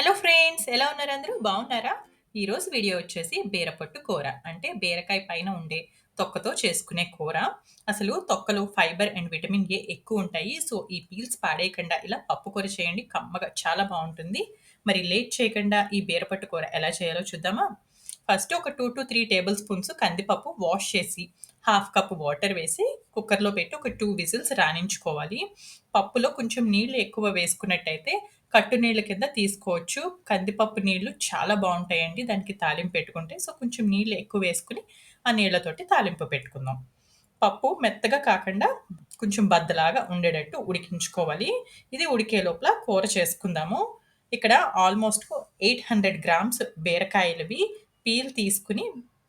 Hello friends ఎలా ఉన్నారు అందరూ? బాగున్నారా? ఈరోజు వీడియో వచ్చేసి బీరపట్టు కూర. అంటే బీరకాయ పైన ఉండే తొక్కతో చేసుకునే కూర. అసలు తొక్కలో ఫైబర్ అండ్ విటమిన్ ఏ ఎక్కువ ఉంటాయి. సో ఈ పీల్స్ పాడేయకుండా ఇలా పప్పు కూర చేయండి. కమ్మగా చాలా బాగుంటుంది. మరి లేట్ చేయకుండా ఈ బీరపట్టు కూర ఎలా చేయాలో చూద్దామా? ఫస్ట్ ఒక two to three table spoons కందిపప్పు వాష్ చేసి హాఫ్ కప్ వాటర్ వేసి కుక్కర్లో పెట్టి ఒక టూ విజిల్స్ రాణించుకోవాలి. పప్పులో కొంచెం నీళ్ళు ఎక్కువ వేసుకున్నట్టయితే కట్టు నీళ్ళ కింద తీసుకోవచ్చు. కందిపప్పు నీళ్ళు చాలా బాగుంటాయండి. దానికి తాలింపు పెట్టుకుంటే సో కొంచెం నీళ్ళు ఎక్కువ వేసుకుని ఆ నీళ్ళతోటి తాలింపు పెట్టుకుందాం. పప్పు మెత్తగా కాకుండా కొంచెం బద్దలాగా ఉండేటట్టు ఉడికించుకోవాలి. ఇది ఉడికే లోపల కూర చేసుకుందాము. ఇక్కడ ఆల్మోస్ట్ ఎయిట్ హండ్రెడ్ గ్రామ్స్ బీరకాయలవి పీల్ తీసుకుని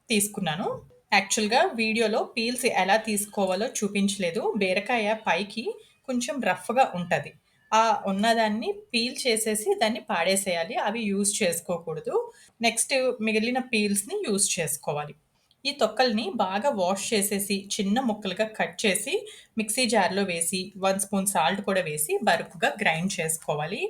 తీసుకున్నాను. యాక్చువల్గా వీడియోలో పీల్స్ ఎలా తీసుకోవాలో చూపించలేదు. బీరకాయ పైకి కొంచెం రఫ్గా ఉంటుంది. ఆ ఉన్నదాన్ని పీల్ చేసేసి దాన్ని పాడేసేయాలి. అవి యూజ్ చేసుకోకూడదు. నెక్స్ట్ మిగిలిన పీల్స్ని యూజ్ చేసుకోవాలి. ఈ తొక్కల్ని బాగా వాష్ చేసేసి చిన్న ముక్కలుగా కట్ చేసి మిక్సీ జార్లో వేసి వన్ స్పూన్ సాల్ట్ కూడా వేసి బరుకుగా గ్రైండ్ చేసుకోవాలి.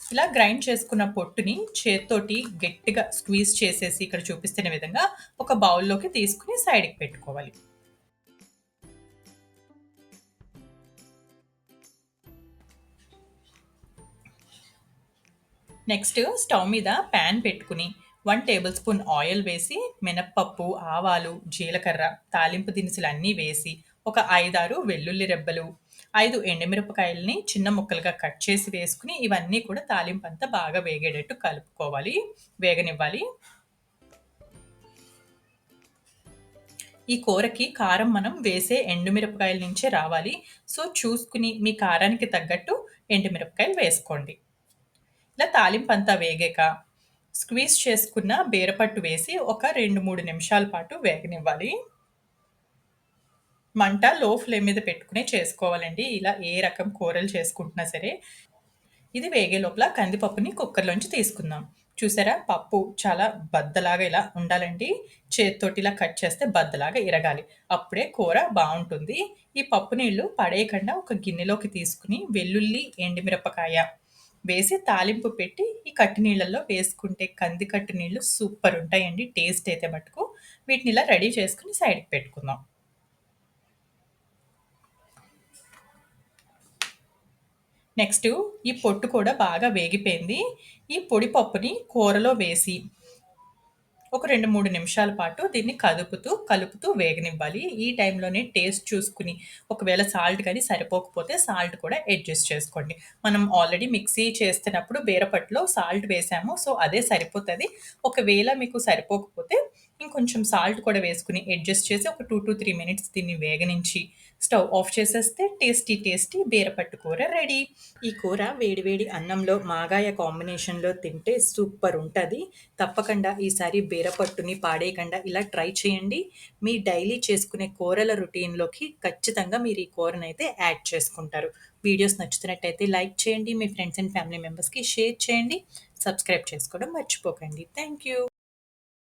ఇలా గ్రైండ్ చేసుకున్న పొట్టుని చేత్తోటి గట్టిగా స్క్వీజ్ చేసేసి ఇక్కడ చూపిస్తున్న విధంగా ఒక బౌల్లోకి తీసుకుని సైడ్కి పెట్టుకోవాలి. నెక్స్ట్ స్టవ్ మీద ప్యాన్ పెట్టుకుని వన్ టేబుల్ స్పూన్ ఆయిల్ వేసి మినప్పప్పు ఆవాలు జీలకర్ర తాలింపు దినుసులు అన్నీ వేసి ఒక ఐదారు వెల్లుల్లి రెబ్బలు ఐదు ఎండుమిరపకాయలని చిన్న ముక్కలుగా కట్ చేసి వేసుకుని ఇవన్నీ కూడా తాలింపు అంతా బాగా వేగేటట్టు కలుపుకోవాలి. వేగనివ్వాలి. ఈ కూరకి కారం మనం వేసే ఎండుమిరపకాయల నుంచే రావాలి. సో చూసుకుని మీ కారానికి తగ్గట్టు ఎండుమిరపకాయలు వేసుకోండి. ఇలా తాలింపు అంతా వేగాక స్క్వీజ్ చేసుకున్న బీరపట్టు వేసి ఒక రెండు మూడు నిమిషాల పాటు వేగనివ్వాలి. మంట లో ఫ్లేమ్ మీద పెట్టుకునే చేసుకోవాలండి. ఇలా ఏ రకం కూరలు చేసుకుంటున్నా సరే. ఇది వేగే లోపల కందిపప్పుని కుక్కర్లోంచి తీసుకుందాం. చూసారా? పప్పు చాలా బద్దలాగా ఇలా ఉండాలండి. చేతితోటి ఇలా కట్ చేస్తే బద్దలాగా ఇరగాలి. అప్పుడే కూర బాగుంటుంది. ఈ పప్పు నీళ్ళు పడేయకుండా ఒక గిన్నెలోకి తీసుకుని వెల్లుల్లి ఎండుమిరపకాయ వేసి తాలింపు పెట్టి ఈ కట్టి నీళ్ళల్లో వేసుకుంటే కంది కట్టి నీళ్ళు సూపర్ ఉంటాయండి. టేస్ట్ అయితే మటుకు వీటిని ఇలా రెడీ చేసుకుని సైడ్కి పెట్టుకుందాం. నెక్స్ట్ ఈ పొట్టు కూడా బాగా వేగిపోయింది. ఈ పొడి పప్పుని కూరలో వేసి ఒక రెండు మూడు నిమిషాల పాటు దీన్ని కదుపుతూ కలుపుతూ వేగనివ్వాలి. ఈ టైంలోనే టేస్ట్ చూసుకుని ఒకవేళ సాల్ట్ కానీ సరిపోకపోతే సాల్ట్ కూడా అడ్జస్ట్ చేసుకోండి. మనం ఆల్రెడీ మిక్సీ చేస్తున్నప్పుడు బీరపట్టులో సాల్ట్ వేసాము సో అదే సరిపోతుంది. ఒకవేళ మీకు సరిపోకపోతే ఇంకొంచెం సాల్ట్ కూడా వేసుకుని అడ్జస్ట్ చేసి ఒక టూ టు త్రీ మినిట్స్ దీన్ని వేగనించి స్టవ్ ఆఫ్ చేసేస్తే టేస్టీ టేస్టీ బీరపట్టు కూర రెడీ ఈ కూర వేడివేడి అన్నంలో మాగాయ కాంబినేషన్లో తింటే సూపర్ ఉంటుంది. తప్పకుండా ఈసారి బీరపట్టుని పాడేయకుండా ఇలా ట్రై చేయండి. మీ డైలీ చేసుకునే కూరల రొటీన్లోకి ఖచ్చితంగా మీరు ఈ కూరనైతే యాడ్ చేసుకుంటారు. వీడియోస్ నచ్చుతున్నట్టయితే లైక్ చేయండి. మీ ఫ్రెండ్స్ అండ్ ఫ్యామిలీ మెంబర్స్కి షేర్ చేయండి. సబ్స్క్రైబ్ చేసుకోవడం మర్చిపోకండి. Thank you